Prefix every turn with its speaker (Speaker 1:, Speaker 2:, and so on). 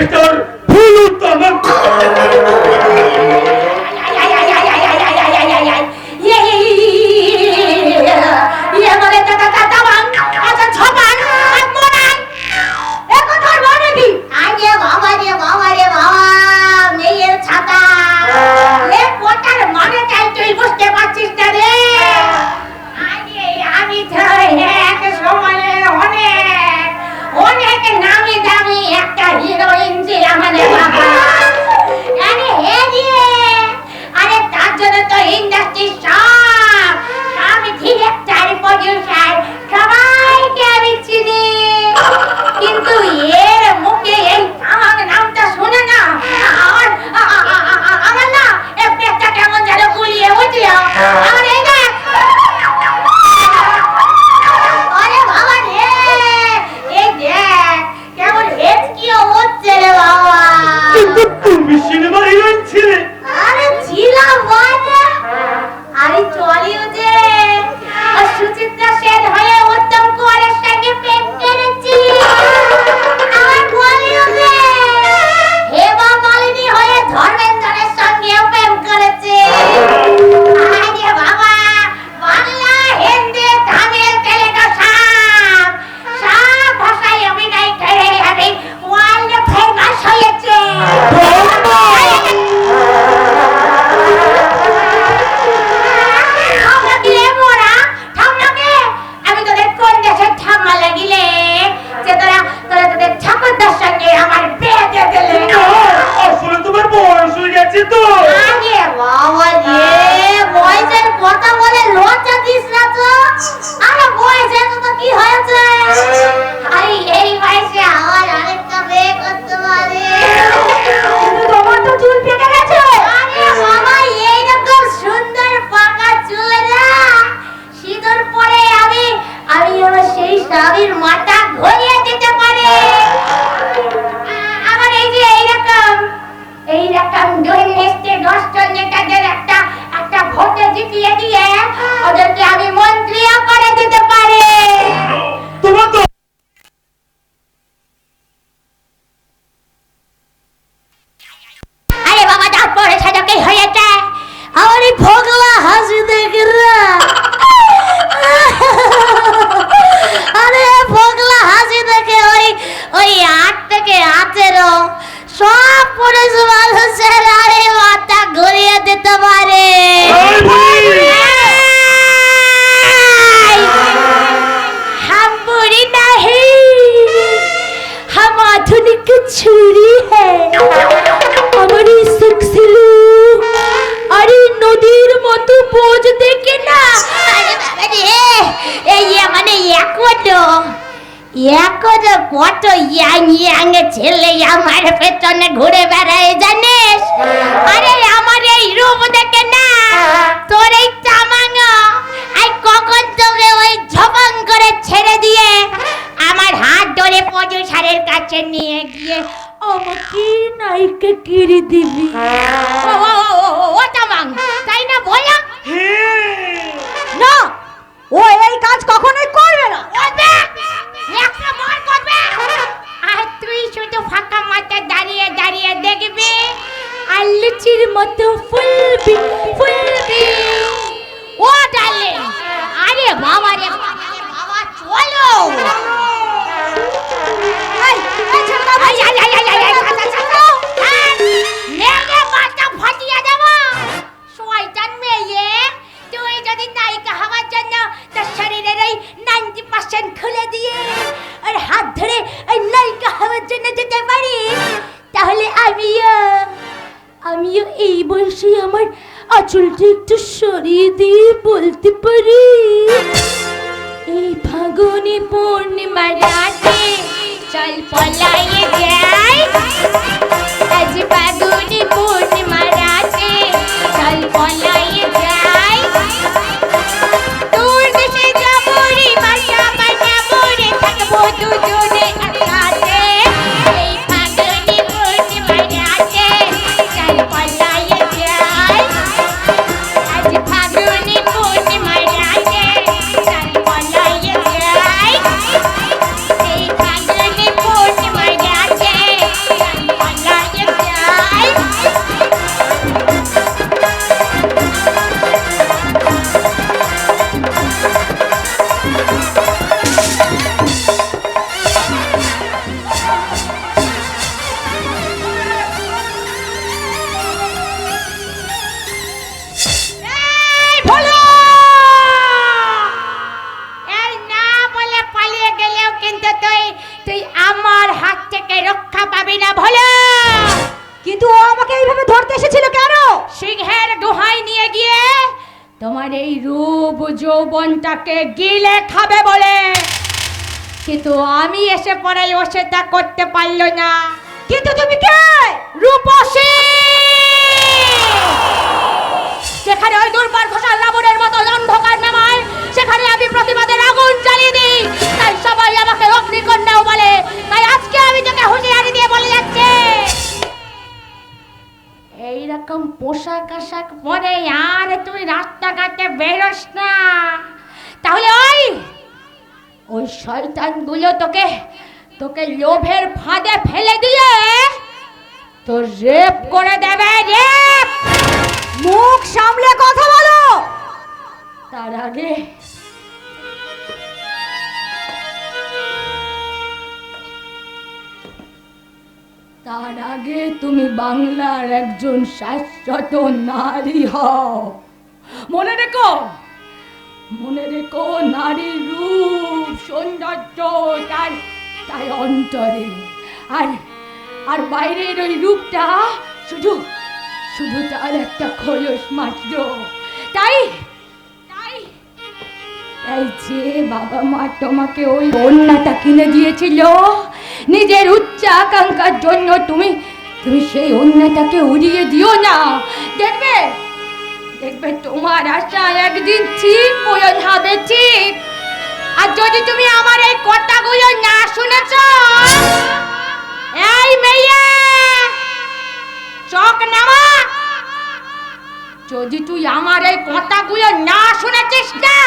Speaker 1: ভেতর
Speaker 2: ভুল উত্তর। আমি
Speaker 1: আমার সেই স্বামীর মাথা ধরিয়ে দিতে পারি। আমার এই যে এইরকম এইরকম দুই নেস্টে দশজন নেতাদের একটা একটা ভোটে জিতিয়ে দিয়ে ওদেরকে আমি মন্ত্রীও করে দিতে পারি। छुरी है हमारी सुखसिलू আরে নদীর মতো পোজ দেখে না। এই মানে একটো একটো কত ইয়াং ইয়াং ছেলে আমার পেছনে ঘুরে বেড়ায়, জানিস? আরে আমার এই রূপ দেখে না, তোর এই চামাঙ্গ আই কখন তোকে ওই ঝপাং করে ছেড়ে দিয়ে ধরে সারের কাছে নিয়ে গিয়ে আমাকে নাইকে কিরি দিবি? হ্যাঁ। ও তামাং তাই না বলা হ্যাঁ।
Speaker 2: না ও এই কাজ কখনোই করবে না।
Speaker 1: একটা করবে। আর তুই শুধু ফাঁকা মাঠে দাঁড়িয়ে দাঁড়িয়ে দেখবি। আর লুচির মতো ফুলবি ফুলবি। ও ডালে আরে বাবা রে বাবা চলো। আমিও এই বয়সে আমার আঁচলটা একটু সরিয়ে চল আমার হাত থেকে রক্ষা পাবি না ভোলা।
Speaker 2: কিন্তু ও আমাকে এইভাবে ধরতে এসেছিল কেন?
Speaker 1: সিংহের দোহাই নিয়ে গিয়ে তোমার এই রূপ যৌবনটাকে গিলে খাবে বলে। কিন্তু আমি এসে পরে ও সেটা করতে পারল না।
Speaker 2: কিন্তু তুমি কে?
Speaker 1: রূপসী! সেখানে ওই দুর্বার ঘোষাল রাবণের মতো অন্ধকার নামায় সেখানে আমি প্রতিবাদের জ্বালিয়ে দিই। তাই সবাই আমাকে অগ্নিকন্যাও বলে। তাই আজকে আমি তোকে হুঁশিয়ারি দিয়ে বলে যাচ্ছে। এইরকম পোশাক আশাক পরে আর তুই রাস্তাঘাটে বেরোস না। তাহলে ওই ওই শয়তানগুলো তোকে তোকে লোভের ফাঁদে ফেলে দিয়ে তোর রেপ করে দেবে, রেপ!
Speaker 2: মুখ সামলে কথা বলো।
Speaker 1: তার আগে তার আগে তুমি বাংলার একজন শাশ্বত নারী হও। মনে রেখো মনে রেখো নারীর রূপ, সৌন্দর্য, তার তার অন্তরে। আর আর বাইরের ওই রূপটা শুধু শুধু তার একটা খোলস মাত্র। তাই তাই তাই যে বাবা মা তোমাকে ওই বন্যাটা কিনে দিয়েছিল নিজের উচ্চ আকাঙ্ক্ষার জন্য তুমি তুমি সেই অন্যটাকে উড়িয়ে দিও না। দেখবে দেখবে তোমার আশা একদিন ঠিক পূরণ হবে, ঠিক। আর যদি তুমি আমার এই কথাগুলো না শুনেছ, এই মেয়ে, চোখ নামা। যদি তুই আমার এই কথাগুলো না শুনেছিস না